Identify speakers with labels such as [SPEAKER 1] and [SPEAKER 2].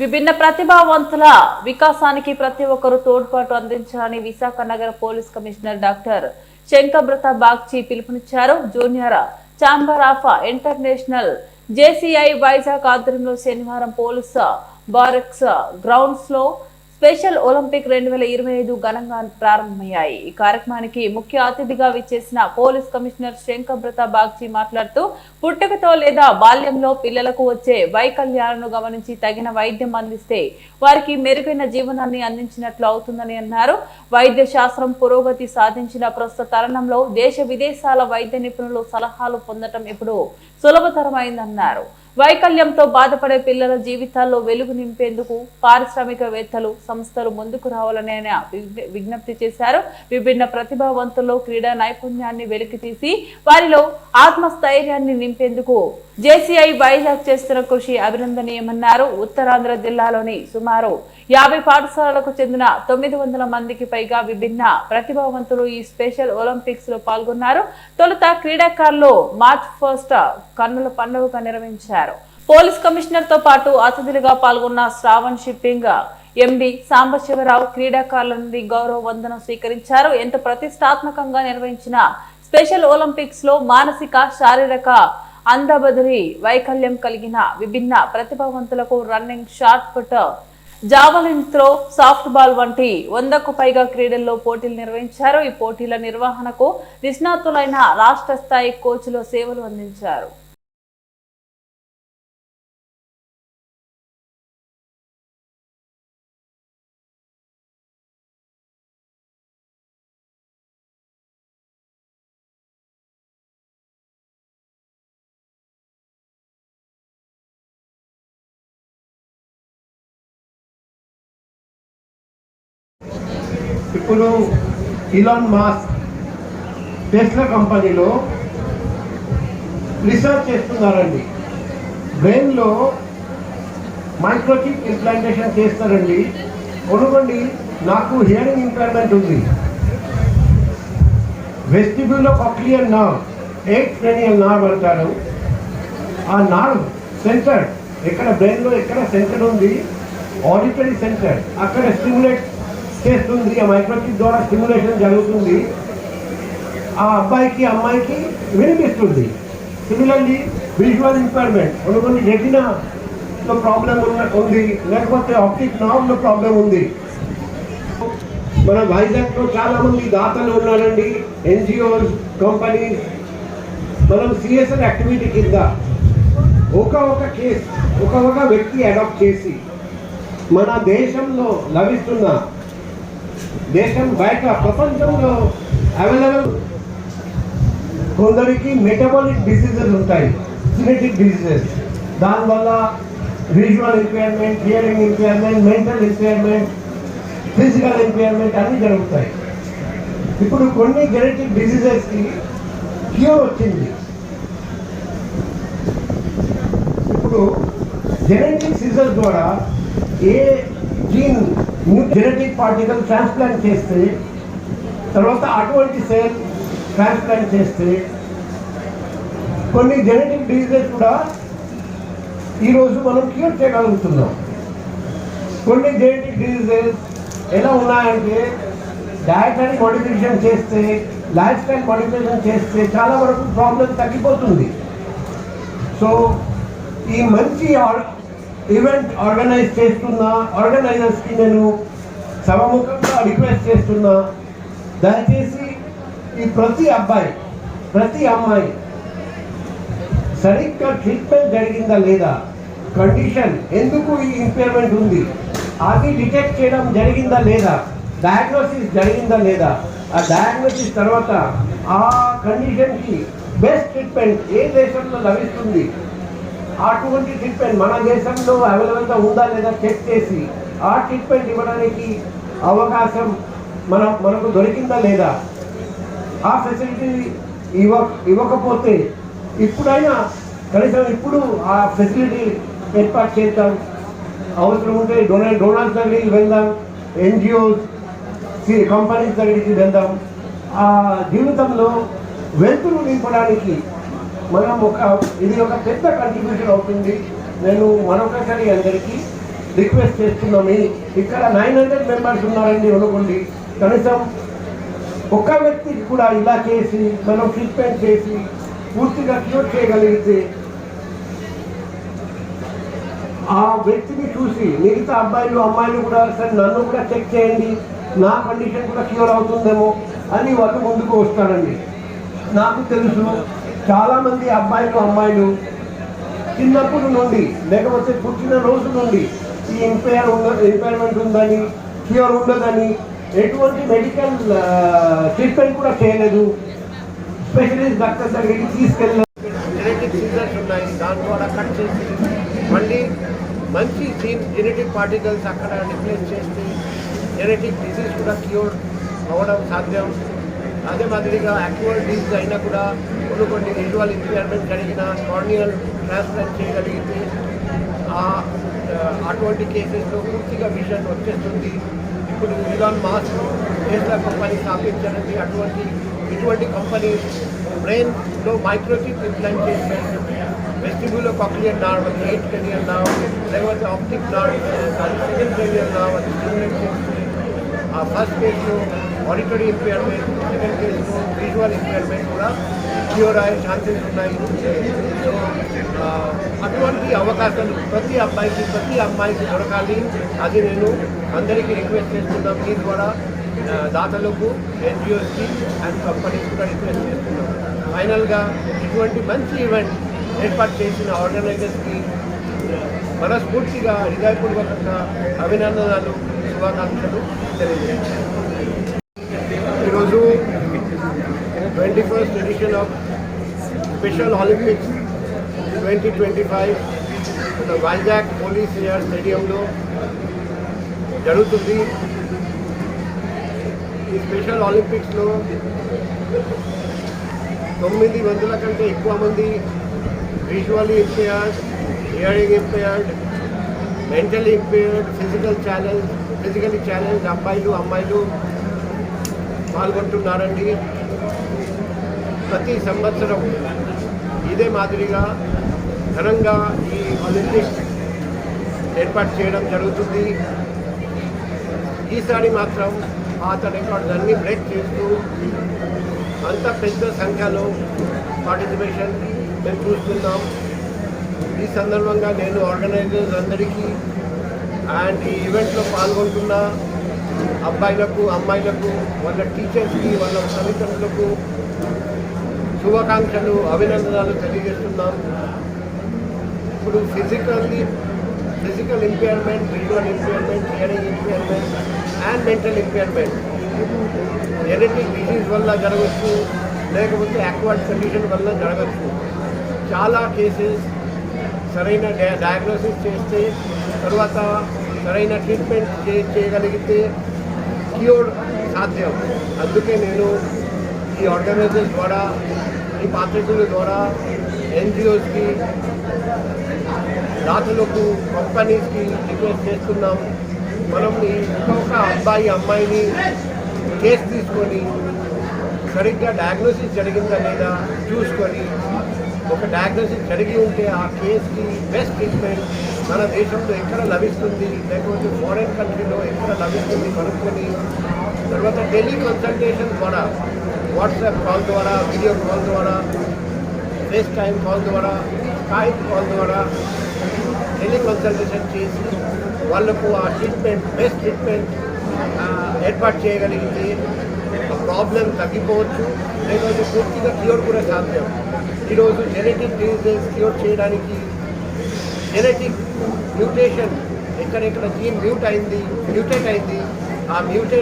[SPEAKER 1] విభిన్న ప్రతిభావంతుల వికాసానికి ప్రతి ఒక్కరూ తోడ్పాటు అందించాలని విశాఖ నగర police commissioner doctor Shankhabrata Bagchi పిలుపునిచ్చారు. Junior chamber of international JCI Vizag ఆధ్వర్యంలో శనివారం పోలీస్ బారెక్స్ గ్రౌండ్స్లో స్పెషల్ ఒలింపిక్ రెండు వేల ఇరవై ఐదు ఘనంగా ప్రారంభమయ్యాయి. ఈ కార్యక్రమానికి ముఖ్య అతిథిగా విచ్చేసిన పోలీస్ కమిషనర్ శంకబ్రత బాగ్జీ మాట్లాడుతూ పుట్టుకతో లేదా బాల్యంలో పిల్లలకు వచ్చే వైకల్యాలను గమనించి తగిన వైద్యం అందిస్తే వారికి మెరుగైన జీవనాన్ని అందించినట్లు అవుతుందని అన్నారు. వైద్య శాస్త్రం పురోగతి సాధించిన ప్రస్తుత తరుణంలో దేశ విదేశాల వైద్య నిపుణులు సలహాలు పొందటం ఇప్పుడు సులభతరమైందన్నారు. వైకల్యంతో బాధపడే పిల్లల జీవితాల్లో వెలుగు నింపేందుకు పారిశ్రామికవేత్తలు సంస్థలు ముందుకు రావాలని ఆయన విజ్ఞప్తి చేశారు. విభిన్న ప్రతిభావంతుల్లో క్రీడా నైపుణ్యాన్ని వెలికితీసి వారిలో ఆత్మస్థైర్యాన్ని నింపేందుకు జేసీఐ వైజాగ్ చేస్తున్న కృషి అభినందనీయమన్నారు. ఉత్తరాంధ్ర జిల్లాలోని సుమారు యాభై పాఠశాలలకు చెందిన తొమ్మిది వందల మందికి పైగా విభిన్న ప్రతిభావంతులు ఈ స్పెషల్ ఒలింపిక్స్లో పాల్గొన్నారు. తొలుత క్రీడాకారులు మార్చ్ ఫస్ట్ కన్నుల పండుగగా నిర్వహించారు. పోలీస్ కమిషనర్తో పాటు అతిథులుగా పాల్గొన్న శ్రావణ్ షిప్పింగ్ ఎండి సాంబశివరావు క్రీడాకారుల నుండి గౌరవ వందనం స్వీకరించారు. ఎంత ప్రతిష్టాత్మకంగా నిర్వహించిన స్పెషల్ ఒలింపిక్స్లో మానసిక శారీరక అందబదిరి వైకల్యం కలిగిన విభిన్న ప్రతిభావంతులకు running shot put javelin throw softball వంటి వందకు పైగా క్రీడల్లో పోటీలు నిర్వహించారు. ఈ పోటీల నిర్వహణకు నిష్ణాతులైన రాష్ట్ర స్థాయి కోచ్లు సేవలు అందించారు.
[SPEAKER 2] ఇప్పుడు ఇలాన్ మాస్క్ టెస్లా కంపెనీలో రీసెర్చ్ చేస్తున్నారండి. బ్రెయిన్లో మైక్రోచిప్ ఇంప్లాంటేషన్ చేస్తారండి. కొనుగోండి నాకు హియరింగ్ ఇంపైర్మెంట్ ఉంది. వెస్టిబ్యూలో కక్లియర్ నార్వ్ ఎయిట్ క్రేనియల్ నార్వ్ అంటారు. ఆ నార్వ్ సెంటర్ ఎక్కడ బ్రెయిన్లో ఎక్కడ సెంటర్ ఉంది? ఆడిటరీ సెంటర్ అక్కడ స్టిమ్యులేట్ చేస్తుంది. ఆ మైక్రోచిప్ ద్వారా స్టిమ్యులేషన్ జరుగుతుంది. ఆ అబ్బాయికి అమ్మాయికి వినిపిస్తుంది. సిమిలర్లీ విజువల్ ఇంపైర్మెంట్ కొన్ని కొన్ని రెటినాలో ప్రాబ్లం ఉన్న ఉంది. లేకపోతే ఆప్టిక్ నావ్లో ప్రాబ్లం ఉంది. మన వైజాగ్లో చాలా మంది దాతలు ఉన్నారండి. ఎన్జిఓస్ కంపెనీస్ మనం సిఎస్ఆర్ యాక్టివిటీ కింద ఒక ఒక కేస్ ఒక ఒక వ్యక్తి అడాప్ట్ చేసి మన దేశంలో లభిస్తున్న దేశం బయట ప్రపంచంలో అవైలబుల్ కొందరికి మెటబాలిక్ డిసీజెస్ ఉంటాయి జెనెటిక్ డిసీజెస్ దానివల్ల visual impairment hearing impairment mental impairment physical impairment అన్నీ జరుగుతాయి ఇప్పుడు కొన్ని జెనెటిక్ డిసీజెస్కి క్యూర్ వచ్చింది ఇప్పుడు జెనెటిక్ సీజర్ ద్వారా ఏ gene new genetic particle transplant చేస్తే తర్వాత అటువంటి సెల్ ట్రాన్స్ప్లాంట్ చేస్తే కొన్ని జెనెటిక్ డిజీజెస్ కూడా ఈరోజు మనం క్యూర్ చేయగలుగుతున్నాం. కొన్ని జెనెటిక్ డిజీజెస్ ఎలా ఉన్నాయంటే డయటరీ మోడిఫికేషన్ చేస్తే లైఫ్ స్టైల్ మోడిఫికేషన్ చేస్తే చాలా వరకు ప్రాబ్లం తగ్గిపోతుంది. సో ఈ మంచి ఈవెంట్ ఆర్గనైజ్ చేస్తున్న ఆర్గనైజర్స్కి నేను సమముఖంగా రిక్వెస్ట్ చేస్తున్నా. దయచేసి ఈ ప్రతి అబ్బాయి ప్రతి అమ్మాయి సరిగ్గా ట్రీట్మెంట్ జరిగిందా లేదా? కండిషన్ ఎందుకు ఈ ఇంపేర్మెంట్ ఉంది? అది డిటెక్ట్ చేయడం జరిగిందా లేదా? డయాగ్నోసిస్ జరిగిందా లేదా? ఆ డయాగ్నోసిస్ తర్వాత ఆ కండిషన్కి బెస్ట్ ట్రీట్మెంట్ ఏ దేశంలో లభిస్తుంది? అటువంటి ట్రీట్మెంట్ మన దేశంలో అవైలబుల్గా ఉందా లేదా చెక్ చేసి ఆ ట్రీట్మెంట్ ఇవ్వడానికి అవకాశం మన మనకు దొరికిందా లేదా? ఆ ఫెసిలిటీ ఇవ్వ ఇవ్వకపోతే ఇప్పుడైనా కనీసం ఇప్పుడు ఆ ఫెసిలిటీ ఏర్పాటు చేద్దాం. అవసరం ఉంటే డొనాల్డ్ డొనాల్డ్ దగ్గరికి వెళ్దాం. ఎన్జిఓస్ కంపెనీస్ దగ్గరికి వెళ్దాం. ఆ జీవితంలో వెలుతురు నింపడానికి మనం ఒక ఇది ఒక పెద్ద కంట్రిబ్యూషన్ అవుతుంది. నేను మరొకసారి అందరికీ రిక్వెస్ట్ చేస్తున్నాము ఇక్కడ నైన్ హండ్రెడ్ మెంబర్స్ ఉన్నారండి అనుకోండి. కనీసం ఒక్క వ్యక్తికి కూడా ఇలా చేసి మనం ట్రీట్మెంట్ చేసి పూర్తిగా క్యూర్ చేయగలిగితే ఆ వ్యక్తిని చూసి మిగతా అబ్బాయిలు అమ్మాయిలు కూడా సరే నన్ను కూడా చెక్ చేయండి. నా కండిషన్ కూడా క్యూర్ అవుతుందేమో అని వాళ్ళు ముందుకు వస్తారండి. నాకు తెలుసు చాలామంది అబ్బాయిలు అమ్మాయిలు చిన్నప్పటి నుండి లేకపోతే పుట్టిన రోజు నుండి ఈ ఇంపైర్ ఉన్న ఇంపైర్మెంట్ ఉందని క్యూర్ ఉండదని ఎటువంటి మెడికల్ ట్రీట్మెంట్ కూడా చేయలేదు. స్పెషలిస్ట్ డాక్టర్ దగ్గరికి తీసుకెళ్ళలేదు జెనెటిక్ సీజర్స్ ఉన్నాయి. దాని ద్వారా కట్ చేసి మళ్ళీ మంచి జీన్ జెనెటిక్ పార్టికల్స్ అక్కడ రిప్లేస్ చేస్తే జెనెటిక్ డిసీజ్ కూడా క్యూర్ అవ్వడం సాధ్యం. అదే మాదిరిగా యాక్చువల్ డిసీజ్ అయినా కూడా కొన్ని కొన్ని విజువల్ ఇంపైర్మెంట్ జరిగిన కార్నియల్ ట్రాన్స్ప్లాంట్ చేయగలిగితే అటువంటి కేసెస్లో పూర్తిగా విజన్ వచ్చేస్తుంది. ఇప్పుడు ఇలాన్ మాస్క్ టెస్లా కంపెనీ స్థాపించారండి అటువంటి ఇటువంటి కంపెనీ బ్రెయిన్లో మైక్రోచిప్ ఇంప్లాంట్ చేసి వెస్టిబ్యూలో కాక్లియర్ నార్వ్ అది ఎయిట్ కెరియర్ నావ్ లేకపోతే ఆప్టిక్ నార్వ్ అది సెకండ్ కెరియర్ నావ్ అది స్టిమ్యులేట్ చేస్తే ఆ ఫస్ట్ ఫేజ్లో auditory impairment second case visual impairment కూడా క్యూర్ అయ్యే ఛాన్సెస్ ఉన్నాయి. సో అటువంటి అవకాశాలు ప్రతి అబ్బాయికి ప్రతి అమ్మాయికి దొరకాలి. అది నేను అందరికీ రిక్వెస్ట్ చేస్తున్నాను మీ ద్వారా దాతలకు ఎన్జిఓస్కి అండ్ కంపెనీస్ కూడా రిక్వెస్ట్ చేస్తున్నాం. ఫైనల్గా ఇటువంటి మంచి ఈవెంట్ ఏర్పాటు చేసిన ఆర్గనైజర్స్కి మనస్ఫూర్తిగా హృదయపూర్వకంగా అభినందనలు శుభాకాంక్షలు తెలియజేస్తాను 21st edition of Special Olympics 2025 at the Vizag Police Air Stadium lo జరుగుతుంది ఈ స్పెషల్ ఒలింపిక్స్లో తొమ్మిది వందల కంటే ఎక్కువ మంది visually impaired hearing impaired mentally impaired physical challenge physically challenge అబ్బాయిలు అమ్మాయిలు పాల్గొంటున్నారండి ప్రతి సంవత్సరం ఇదే మాదిరిగా ఘనంగా ఈ ఒలింపిక్స్ ఏర్పాటు చేయడం జరుగుతుంది. ఈసారి మాత్రం పాత రికార్డ్స్ అన్ని బ్రేక్ చేస్తూ అంత పెద్ద సంఖ్యలో పార్టిసిపేషన్ మేము చూస్తున్నాం. ఈ సందర్భంగా నేను ఆర్గనైజర్స్ అందరికీ అండ్ ఈ ఈవెంట్లో పాల్గొంటున్న అబ్బాయిలకు అమ్మాయిలకు వాళ్ళ టీచర్స్కి వాళ్ళ తల్లిదండ్రులకు శుభాకాంక్షలు అభినందనలు తెలియజేస్తున్నాం. ఇప్పుడు physically physical impairment visual impairment hearing impairment and mental impairment genetic disease వల్ల జరగచ్చు లేకపోతే యాక్వర్డ్ కండిషన్ వల్ల జరగచ్చు. చాలా కేసెస్ సరైన డయాగ్నోసిస్ చేస్తే తర్వాత సరైన ట్రీట్మెంట్ చేయగలిగితే క్యూర్ సాధ్యం. అందుకే నేను ఈ ఆర్గనైజర్స్ ద్వారా ఈ పాత్రికుల ద్వారా ఎన్జిఓస్కి దాతలకు కంపెనీస్కి రిక్వెస్ట్ చేస్తున్నాం. మనం ఈ ఒక్కొక్క అబ్బాయి అమ్మాయిని కేసు తీసుకొని సరిగ్గా డయాగ్నోసిస్ జరిగిందా లేదా చూసుకొని ఒక డయాగ్నోసిస్ జరిగి ఉంటే ఆ కేసుకి బెస్ట్ ట్రీట్మెంట్ మన దేశంలో ఎక్కడ లభిస్తుంది? లేకపోతే ఫారెన్ కంట్రీలో ఎక్కడ లభిస్తుంది? కనుక్కొని తర్వాత టెలికన్సల్టేషన్ ద్వారా వాట్సాప్ కాల్ ద్వారా వీడియో కాల్ ద్వారా ఫేస్ టైం కాల్ ద్వారా స్కైప్ కాల్ ద్వారా టెలికన్సల్టేషన్ చేసి వాళ్ళకు ఆ ట్రీట్మెంట్ బెస్ట్ ట్రీట్మెంట్ ఏర్పాటు చేయగలిగితే ఆ ప్రాబ్లం తగ్గిపోవచ్చు. లేదా పూర్తిగా క్యూర్ కూడా సాధ్యం. ఈరోజు జెనెటిక్ డిసీజెస్ క్యూర్ చేయడానికి జెనెటిక్ మ్యూటేషన్ ఎక్కడెక్కడ జీన్ మ్యూట్ అయింది మ్యూటేట్ అయింది. ఆ మ్యూటేట్